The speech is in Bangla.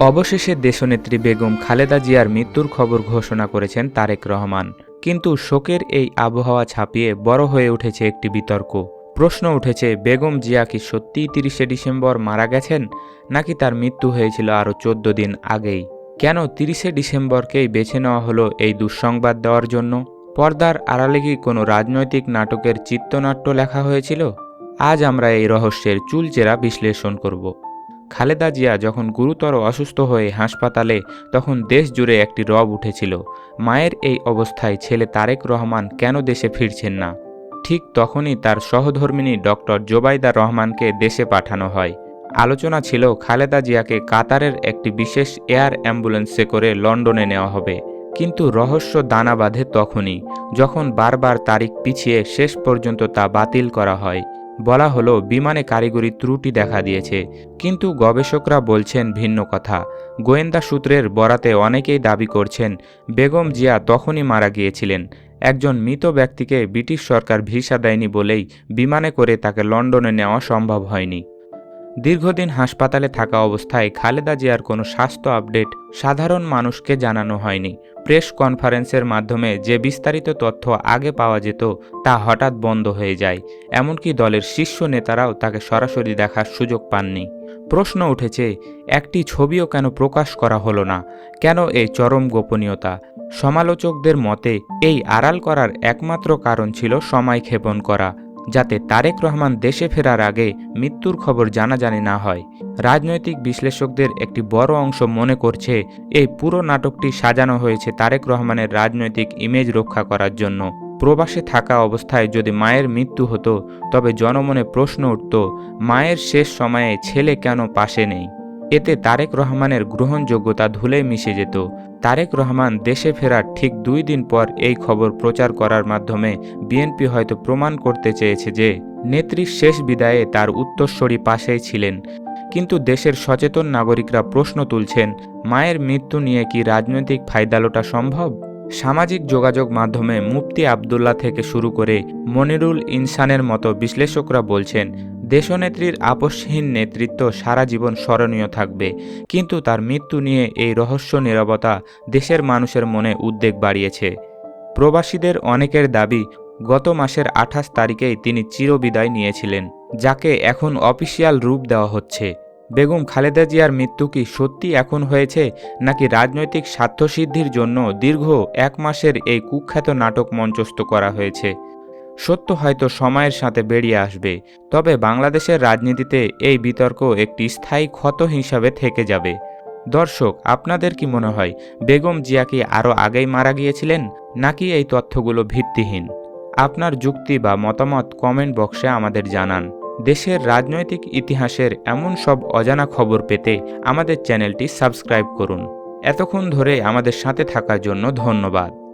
অবশেষে দেশনেত্রী বেগম খালেদা জিয়ার মৃত্যুর খবর ঘোষণা করেছেন তারেক রহমান। কিন্তু শোকের এই আবহাওয়া ছাপিয়ে বড় হয়ে উঠেছে একটি বিতর্ক। প্রশ্ন উঠেছে, বেগম জিয়া কি সত্যিই তিরিশে ডিসেম্বর মারা গেছেন, নাকি তার মৃত্যু হয়েছিল আরও চোদ্দ দিন আগেই? কেন তিরিশে ডিসেম্বরকেই বেছে নেওয়া হলো এই দুঃসংবাদ দেওয়ার জন্য? পর্দার আড়ালে কি কোনো রাজনৈতিক নাটকের চিত্রনাট্য লেখা হয়েছিল? আজ আমরা এই রহস্যের চুলচেরা বিশ্লেষণ করব। খালেদা জিয়া যখন গুরুতর অসুস্থ হয়ে হাসপাতালে, তখন দেশ জুড়ে একটি রব উঠেছিল। মায়ের এই অবস্থায় ছেলে তারেক রহমান কেন দেশে ফিরছেন না? ঠিক তখনই তার সহধর্মিনী ডক্টর জোবাইদা রহমানকে দেশে পাঠানো হয়। আলোচনা ছিল খালেদা জিয়াকে কাতারের একটি বিশেষ এয়ার অ্যাম্বুলেন্সে করে লন্ডনে নেওয়া হবে। কিন্তু রহস্য দানা বাঁধে তখনই, যখন বারবার তারিখ পিছিয়ে শেষ পর্যন্ত তা বাতিল করা হয়। বলা হলো, বিমানে কারিগরি ত্রুটি দেখা দিয়েছে। কিন্তু গবেষকরা বলছেন ভিন্ন কথা। গোয়েন্দা সূত্রের বরাতে অনেকেই দাবি করছেন, বেগম জিয়া তখনই মারা গিয়েছিলেন। একজন মৃত ব্যক্তিকে ব্রিটিশ সরকার ভিসা দেয়নি বলেই বিমানে করে তাকে লন্ডনে নেওয়া সম্ভব হয়নি। দীর্ঘদিন হাসপাতালে থাকা অবস্থায় খালেদা জিয়ার কোনো স্বাস্থ্য আপডেট সাধারণ মানুষকে জানানো হয়নি। প্রেস কনফারেন্সের মাধ্যমে যে বিস্তারিত তথ্য আগে পাওয়া যেত, তা হঠাৎ বন্ধ হয়ে যায়। এমনকি দলের শীর্ষ নেতারাও তাকে সরাসরি দেখার সুযোগ পাননি। প্রশ্ন উঠেছে, একটি ছবিও কেন প্রকাশ করা হলো না? কেন এই চরম গোপনীয়তা? সমালোচকদের মতে, এই আড়াল করার একমাত্র কারণ ছিল সময় ক্ষেপণ করা। যাতে তারেক রহমান দেশে ফেরার আগে মৃত্যুর খবর জানাজানি না হয়। রাজনৈতিক বিশ্লেষকদের একটি বড় অংশ মনে করছে, এই পুরো নাটকটি সাজানো হয়েছে তারেক রহমানের রাজনৈতিক ইমেজ রক্ষা করার জন্য। প্রবাসে থাকা অবস্থায় যদি মায়ের মৃত্যু হতো, তবে জনমনে প্রশ্ন উঠত, মায়ের শেষ সময়ে ছেলে কেন পাশে নেই? এতে তারেক রহমানের গ্রহণযোগ্যতা ধুলে মিশে যেত। তারেক রহমান দেশে ফেরার ঠিক দুই দিন পর এই খবর প্রচার করার মাধ্যমে বিএনপি হয়তো প্রমাণ করতে চেয়েছে যে নেত্রীর শেষ বিদায়ে তার উত্তরস্বরী পাশেই ছিলেন। কিন্তু দেশের সচেতন নাগরিকরা প্রশ্ন তুলছেন, মায়ের মৃত্যু নিয়ে কি রাজনৈতিক ফায়দালোটা সম্ভব? সামাজিক যোগাযোগ মাধ্যমে মুফতি আবদুল্লাহ থেকে শুরু করে মনিরুল ইনসানের মতো বিশ্লেষকরা বলছেন দেশনেত্রীর আপসহীন নেতৃত্ব সারা জীবন স্মরণীয় থাকবে, কিন্তু তার মৃত্যু নিয়ে এই রহস্য নিরবতা দেশের মানুষের মনে উদ্বেগ বাড়িয়েছে। প্রবাসীদের অনেকের দাবি, গত মাসের আঠাশ তারিখেই তিনি চিরবিদায় নিয়েছিলেন, যাকে এখন অফিসিয়াল রূপ দেওয়া হচ্ছে। বেগম খালেদা জিয়ার মৃত্যু কি সত্যি এখন হয়েছে, নাকি রাজনৈতিক স্বার্থসিদ্ধির জন্য দীর্ঘ এক মাসের এই কুখ্যাত নাটক মঞ্চস্থ করা হয়েছে? সত্য হয়তো সময়ের সাথে বেরিয়ে আসবে, তবে বাংলাদেশের রাজনীতিতে এই বিতর্ক একটি স্থায়ী ক্ষত হিসাবে থেকে যাবে। দর্শক, আপনাদের কি মনে হয়, বেগম জিয়া কি আরও আগেই মারা গিয়েছিলেন, নাকি এই তথ্যগুলো ভিত্তিহীন? আপনার যুক্তি বা মতামত কমেন্ট বক্সে আমাদের জানান। দেশের রাজনৈতিক ইতিহাসের এমন সব অজানা খবর পেতে আমাদের চ্যানেলটি সাবস্ক্রাইব করুন। এতক্ষণ ধরে আমাদের সাথে থাকার জন্য ধন্যবাদ।